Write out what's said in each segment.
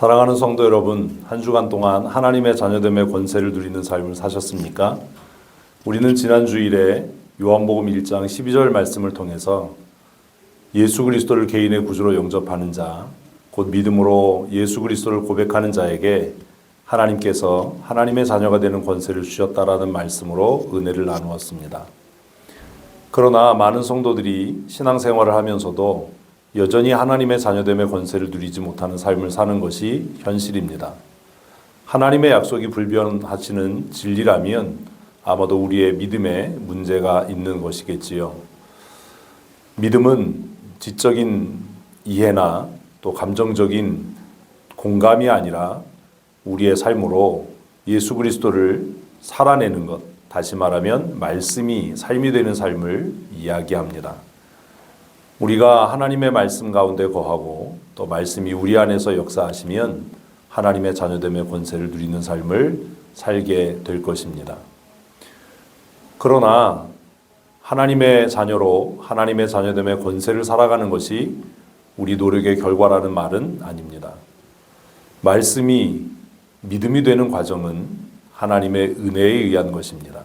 사랑하는 성도 여러분, 한 주간 동안 하나님의 자녀됨의 권세를 누리는 삶을 사셨습니까? 우리는 지난 주일에 요한복음 1장 12절 말씀을 통해서 예수 그리스도를 개인의 구주로 영접하는 자, 곧 믿음으로 예수 그리스도를 고백하는 자에게 하나님께서 하나님의 자녀가 되는 권세를 주셨다라는 말씀으로 은혜를 나누었습니다. 그러나 많은 성도들이 신앙생활을 하면서도 여전히 하나님의 자녀됨의 권세를 누리지 못하는 삶을 사는 것이 현실입니다. 하나님의 약속이 불변하시는 진리라면 아마도 우리의 믿음에 문제가 있는 것이겠지요. 믿음은 지적인 이해나 또 감정적인 공감이 아니라 우리의 삶으로 예수 그리스도를 살아내는 것, 다시 말하면 말씀이 삶이 되는 삶을 이야기합니다. 우리가 하나님의 말씀 가운데 거하고 또 말씀이 우리 안에서 역사하시면 하나님의 자녀됨의 권세를 누리는 삶을 살게 될 것입니다. 그러나 하나님의 자녀로 하나님의 자녀됨의 권세를 살아가는 것이 우리 노력의 결과라는 말은 아닙니다. 말씀이 믿음이 되는 과정은 하나님의 은혜에 의한 것입니다.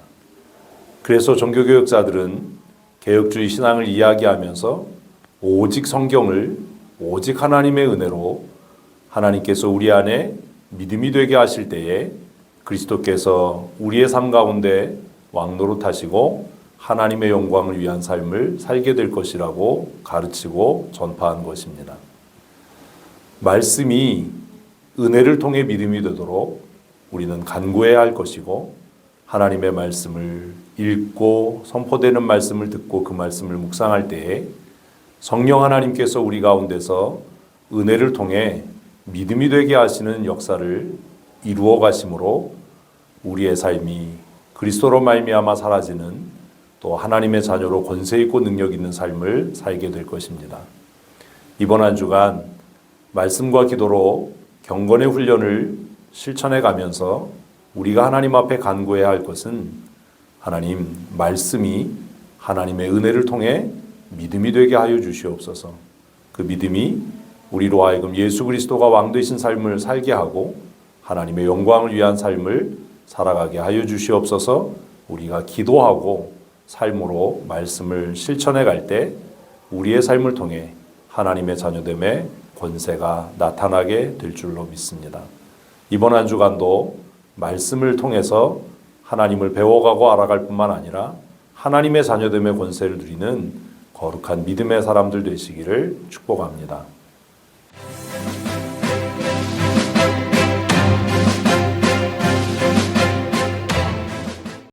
그래서 종교교육자들은 개혁주의 신앙을 이야기하면서 오직 성경을 오직 하나님의 은혜로 하나님께서 우리 안에 믿음이 되게 하실 때에 그리스도께서 우리의 삶 가운데 왕노릇 하시고 하나님의 영광을 위한 삶을 살게 될 것이라고 가르치고 전파한 것입니다. 말씀이 은혜를 통해 믿음이 되도록 우리는 간구해야 할 것이고 하나님의 말씀을 읽고 선포되는 말씀을 듣고 그 말씀을 묵상할 때에 성령 하나님께서 우리 가운데서 은혜를 통해 믿음이 되게 하시는 역사를 이루어 가심으로 우리의 삶이 그리스도로 말미암아 사라지는 또 하나님의 자녀로 권세 있고 능력 있는 삶을 살게 될 것입니다. 이번 한 주간 말씀과 기도로 경건의 훈련을 실천해 가면서 우리가 하나님 앞에 간구해야 할 것은 하나님 말씀이 하나님의 은혜를 통해 믿음이 되게 하여 주시옵소서. 그 믿음이 우리로 하여금 예수 그리스도가 왕 되신 삶을 살게 하고 하나님의 영광을 위한 삶을 살아가게 하여 주시옵소서. 우리가 기도하고 삶으로 말씀을 실천해 갈 때 우리의 삶을 통해 하나님의 자녀됨의 권세가 나타나게 될 줄로 믿습니다. 이번 한 주간도 말씀을 통해서 하나님을 배워가고 알아갈 뿐만 아니라 하나님의 자녀됨의 권세를 누리는 거룩한 믿음의 사람들 되시기를 축복합니다.